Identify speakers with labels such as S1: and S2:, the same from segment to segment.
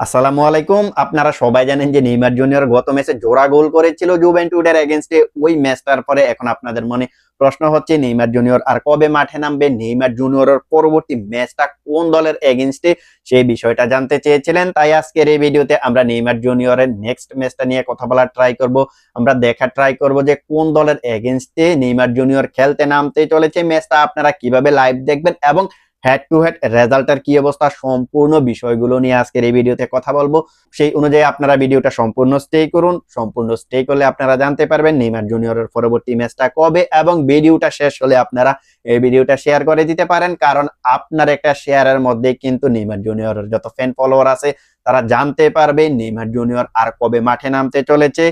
S1: আসসালামু আলাইকুম। আপনারা সবাই জানেন যে নেইমার জুনিয়র গত ম্যাচে জোড়া গোল করেছিল জুভেন্টুডের এগেনস্টে ওই ম্যাচটার পরে এখন আপনাদের মনে প্রশ্ন হচ্ছে, নেইমার জুনিয়র আর কবে মাঠে নামবে? নেইমার জুনিয়রের পরবর্তী ম্যাচটা কোন দলের এগেনস্টে সেই বিষয়টা জানতে চেয়েছিলেন। তাই আজকের এই ভিডিওতে আমরা নেইমার জুনিয়রের নেক্সট ম্যাচটা নিয়ে কথা বলার ট্রাই করব। আমরা দেখা ট্রাই করব যে কোন দলের এগেনস্টে নেইমার জুনিয়র খেলতে নামতে চলেছে। ম্যাচটা আপনারা কীভাবে লাইভ দেখবেন এবং হেড টু হেড রেজাল্টের কি অবস্থা? সম্পূর্ণ বিষয়গুলো নিয়ে আজকের এই ভিডিওতে কথা বলব। সেই অনুযায়ী আপনারা ভিডিওটা সম্পূর্ণ স্টে করুন। সম্পূর্ণ স্টে করলে আপনারা জানতে পারবেন নেইমার জুনিয়রের পরবর্তী ম্যাচটা কবে এবং ভিডিওটা শেষ হলে আপনারা এই ভিডিওটা শেয়ার করে দিতে পারেন। কারণ আপনার একটা শেয়ারের মধ্যে কিন্তু নেইমার জুনিয়রের যত ফ্যান ফলোয়ার আছে, তারা জানতে পারবে নেইমার জুনিয়র আর কবে মাঠে নামতে চলেছে।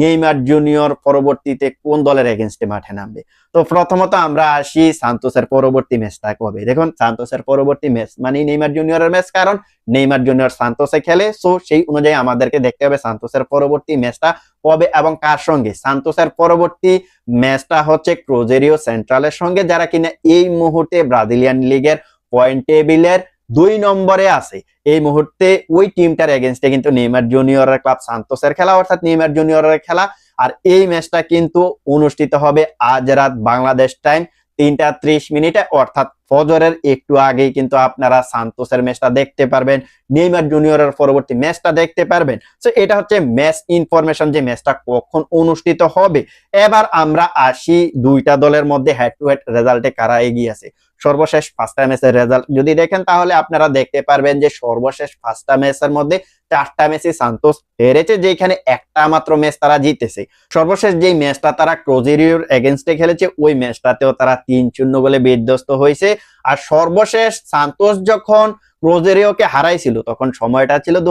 S1: নেইমার জুনিয়র পরবর্তীতে কোন দলের এগেনস্টে মাঠে নামবে? তো প্রথমত আমরা আসি সান্তোসের পরবর্তী ম্যাচটা কবে? দেখুন, সান্তোসের পরবর্তী ম্যাচ মানে নেইমার জুনিয়রের ম্যাচ, কারণ নেইমার জুনিয়র সান্তোসে খেলে, সো সেই অনুযায়ী আমাদেরকে দেখতে হবে সান্তোসের পরবর্তী ম্যাচটা কবে এবং কার সঙ্গে? সান্তোসের পরবর্তী ম্যাচটা হচ্ছে ক্রোজেরিও সেন্ট্রালের সঙ্গে, যারা কিনা এই মুহূর্তে ব্রাজিলিয়ান লিগের পয়েন্ট টেবিলের দুই নম্বরে আছে। এই মুহূর্তে ওই টিমটার এগেনস্টে কিন্তু নেইমার জুনিয়রের ক্লাব সান্তোসের খেলা, অর্থাৎ নেইমার জুনিয়রের খেলা। আর এই ম্যাচটা কিন্তু অনুষ্ঠিত হবে আজ রাত বাংলাদেশ টাইম তিনটা ত্রিশ মিনিটে, অর্থাৎ ফজরের একটু আগেই কিন্তু আপনারা সান্তোসের ম্যাচটা দেখতে পারবেন, নেইমার জুনিয়রের পরবর্তী ম্যাচটা দেখতে পারবেন। তো এটা হচ্ছে ম্যাচ ইনফরমেশন যে ম্যাচটা কখন অনুষ্ঠিত হবে। এবার আমরা আসি দুইটা দলের মধ্যে হেড টু হেড রেজাল্টে কারা এগিয়ে আছে। সর্বশেষ পাঁচটা ম্যাচের রেজাল্ট যদি দেখেন তাহলে আপনারা দেখতে পারবেন যে সর্বশেষ পাঁচটা ম্যাচের মধ্যে চারটা ম্যাচে সান্তোস হেরেছে, যেখানে একটা মাত্র ম্যাচ তারা জিতেছে। সর্বশেষ যেই ম্যাচটা তারা ক্রোজেরিওর এগেনস্টে খেলেছে, ওই ম্যাচটাতেও তারা তিন শূন্য গোলে বিধ্বস্ত হয়েছে। আর সর্বশেষ সান্তোস যখন ক্রোজেরিওকে হারাইছিল, তখন সময়টা ছিল দু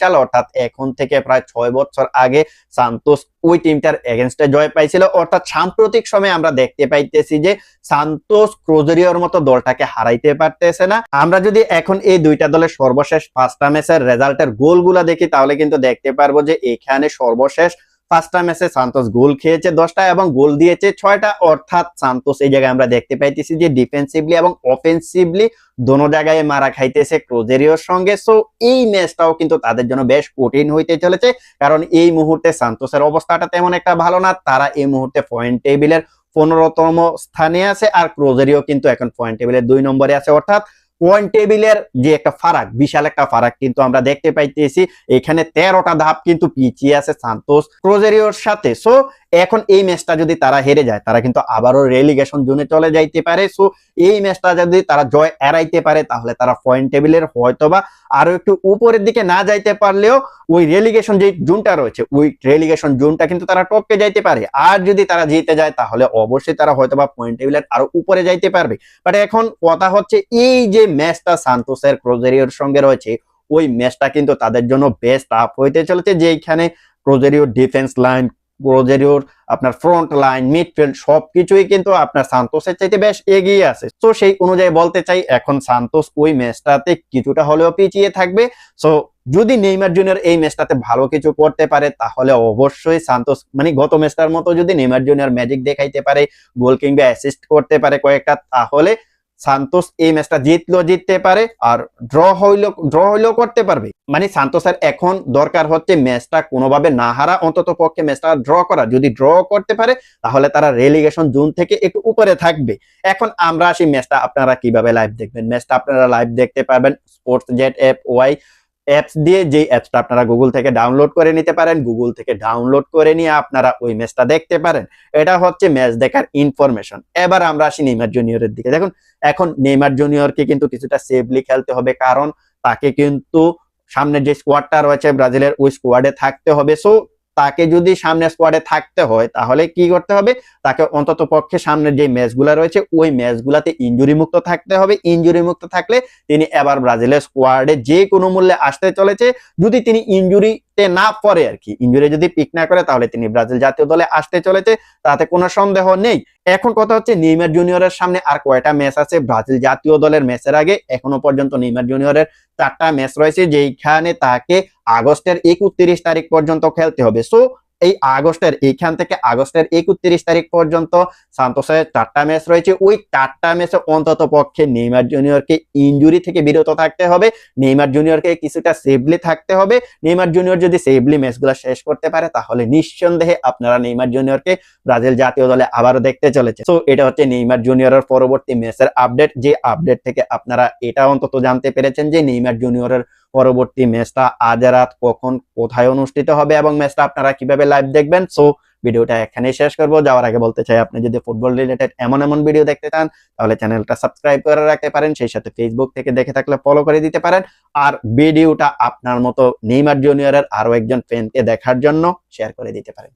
S1: সাল, অর্থাৎ এখন থেকে প্রায় ছয় বছর আগে সান্তোস ওই টিমটার এগেনস্টে জয় পাইছিল। অর্থাৎ সাম্প্রতিক সময়ে আমরা দেখতে পাইতেছি যে সান্তোস ক্রোজেরিওর মতো দলটাকে হারাইতে পারতেছে না। আমরা যদি এখন এই দুইটা দলের সর্বশেষ পাঁচটা ম্যাচের রেজাল্টের গোলগুলা দেখি, তাহলে কিন্তু দেখতে পারব যে এখানে সর্বশেষ পাঁচটা ম্যাচে সান্তোস গোল খেয়েছে দশটা এবং গোল দিয়েছে ছয়টা। অর্থাৎ সান্তোস এই জায়গায় আমরা দেখতে পাইতেছি যে ডিফেন্সিভলি এবং অফেন্সিভলি দোনো জায়গায় মারা খাইতেছে ক্রোজেরিওর সঙ্গে। সো এই ম্যাচটাও কিন্তু তাদের জন্য বেশ কঠিন হইতে চলেছে। কারণ এই মুহূর্তে সান্তোসের অবস্থাটা তেমন একটা ভালো না। তারা এই মুহূর্তে পয়েন্ট টেবিলের পনেরোতম স্থানে আছে আর ক্রোজেরিও কিন্তু এখন পয়েন্ট টেবিলের দুই নম্বরে আছে। অর্থাৎ পয়েন্ট টেবিলের যে একটা ফারাক, বিশাল একটা ফারাক কিন্তু আমরা দেখতে পাইতেছি। এখানে তেরোটা ধাপ কিন্তু পিছিয়ে আছে, সান্তোস, ক্রোজেরিওর সাথে। সো এখন এই ম্যাচটা যদি তারা হেরে যায়, তারা কিন্তু আবারও রেলিগেশন জোনে চলে যাইতে পারে। সো এই ম্যাচটা যদি তারা জয় এড়াইতে পারে, তাহলে তারা পয়েন্ট টেবিলের হয়তোবা আরও একটু উপরের দিকে না যাইতে পারলেও ওই রেলিগেশন যে জোনটা রয়েছে, ওই রেলিগেশন জোনটা কিন্তু তারা টপকে যাইতে পারে। আর যদি তারা জিতে যায়, তাহলে অবশ্যই তারা হয়তোবা পয়েন্ট টেবিলের আরও উপরে যাইতে পারবে। বাট এখন কথা হচ্ছে, এই যে ম্যাচটা সান্তোসের ক্রোজেরিওর সঙ্গে রয়েছে। ওই ম্যাচটা কিন্তু তাদের জন্য বেস্ট টাফ হইতে চলেছে যেখানে ক্রোজেরিও ডিফেন্স লাইন ক্রোজেরিওর আপনার ফ্রন্ট লাইন মিডফিল্ড সবকিছুই কিন্তু আপনার সান্তোসের চাইতে বেশ এগিয়ে আছে। তো সেই অনুযায়ী বলতে চাই, এখন সান্তোস ওই ম্যাচটাতে কিছুটা হলেও পিছিয়ে থাকবে। সো যদি নেইমার জুনিয়র এই ম্যাচটাতে ভালো কিছু করতে পারে, তাহলে অবশ্যই সান্তোস মানে গত ম্যাচটার মতো যদি নেইমার জুনিয়র ম্যাজিক দেখাইতে পারে গোল কিংবা অ্যাসিস্ট করতে পারে কয়েকটা, তাহলে সান্তোস এই ম্যাচটা জিতলেও জিততে পারে আর ড্র হইলেও ড্র হইলেও করতে পারবে। মানে সান্তোসের এখন দরকার হচ্ছে ম্যাচটা কোনোভাবে না হারা, অন্তত পক্ষে ম্যাচটা ড্র করা। যদি ড্র করতে পারে, তাহলে তারা রেলিগেশন জোন থেকে একটু উপরে থাকবে। এখন আমরা আসি ম্যাচটা আপনারা কীভাবে লাইভ দেখবেন? ম্যাচটা আপনারা লাইভ দেখতে পারবেন sports jet F Y apps দিয়ে যে অ্যাপসটা আপনারা গুগল থেকে ডাউনলোড করে নিতে পারেন গুগল থেকে ডাউনলোড করে নিয়ে আপনারা ওই ম্যাচটা দেখতে পারেন। এটা হচ্ছে ম্যাচ দেখার ইনফরমেশন এবার আমরা আসি নেইমার জুনিয়রের দিকে। দেখুন, এখন নেইমার জুনিয়রকে কিন্তু কিছুটা সেফলি খেলতে হবে, কারণ তাকে কিন্তু সামনে যে স্কোয়াডটা রয়েছে, ব্রাজিলের ওই স্কোয়াডে থাকতে হবে। সো তাকে যদি সামনে স্কোয়াডে থাকতে হয়, তাহলে কি করতে হবে? তাকে অন্তত পক্ষে সামনের যে ম্যাচগুলো রয়েছে, ওই ম্যাচগুলাতে ইঞ্জুরি মুক্ত থাকতে হবে। ইঞ্জুরি মুক্ত থাকলে তিনি এবার ব্রাজিলের স্কোয়াডে যে কোনো মূল্যে আসতে চলেছে। যদি তিনি ইঞ্জুরিতে না পড়ে আর কি। ইঞ্জুরি যদি পিক না করে, তাহলে তিনি ব্রাজিল জাতীয় দলে আসতে চলেছে, তাতে কোনো সন্দেহ নেই। এখন কথা হচ্ছে, নেইমার জুনিয়রের সামনে আর কয়টা ম্যাচ আছে? ব্রাজিল জাতীয় দলের ম্যাচের আগে এখনও পর্যন্ত নেইমার জুনিয়রের চারটা ম্যাচ রয়েছে, যেইখানে তাকে আগস্টের একত্রিশ তারিখ পর্যন্ত খেলতে হবে। সো এই আগস্টের এইখান থেকে আগস্টের একত্রিশ তারিখ পর্যন্ত সান্তোসের চারটা ম্যাচ রয়েছে। ওই চারটা ম্যাচে অন্তত পক্ষে নেইমার জুনিয়রকে ইনজুরি থেকে বিরত থাকতে হবে। নেইমার জুনিয়রকে কিছুটা সেফলি থাকতে হবে। নেইমার জুনিয়র যদি সেফলি ম্যাচগুলো শেষ করতে পারে, তাহলে নিঃসন্দেহে আপনারা নেইমার জুনিয়রকে ব্রাজিল জাতীয় দলে আবারও দেখতে চলেছে তো এটা হচ্ছে নেইমার জুনিয়রের পরবর্তী ম্যাচের আপডেট যে আপডেট থেকে আপনারা এটা অন্তত জানতে পেরেছেন যে নেইমার জুনিয়রের পরবর্তী ম্যাচটা আজ রাত কখন, কোথায় অনুষ্ঠিত হবে এবং ম্যাচটা আপনারা কীভাবে লাইভ দেখবেন? সো ভিডিওটা এখানেই শেষ করব। যাওয়ার আগে বলতে চাই, আপনি যদি ফুটবল রিলেটেড এমন এমন ভিডিও দেখতে চান, তাহলে চ্যানেলটা সাবস্ক্রাইব করে রাখতে পারেন, সেই সাথে ফেসবুক থেকে দেখে থাকলে ফলো করে দিতে পারেন। আর ভিডিওটা আপনার মতো নেইমার জুনিয়রের আরও একজন ফ্যানকে দেখার জন্য শেয়ার করে দিতে পারেন।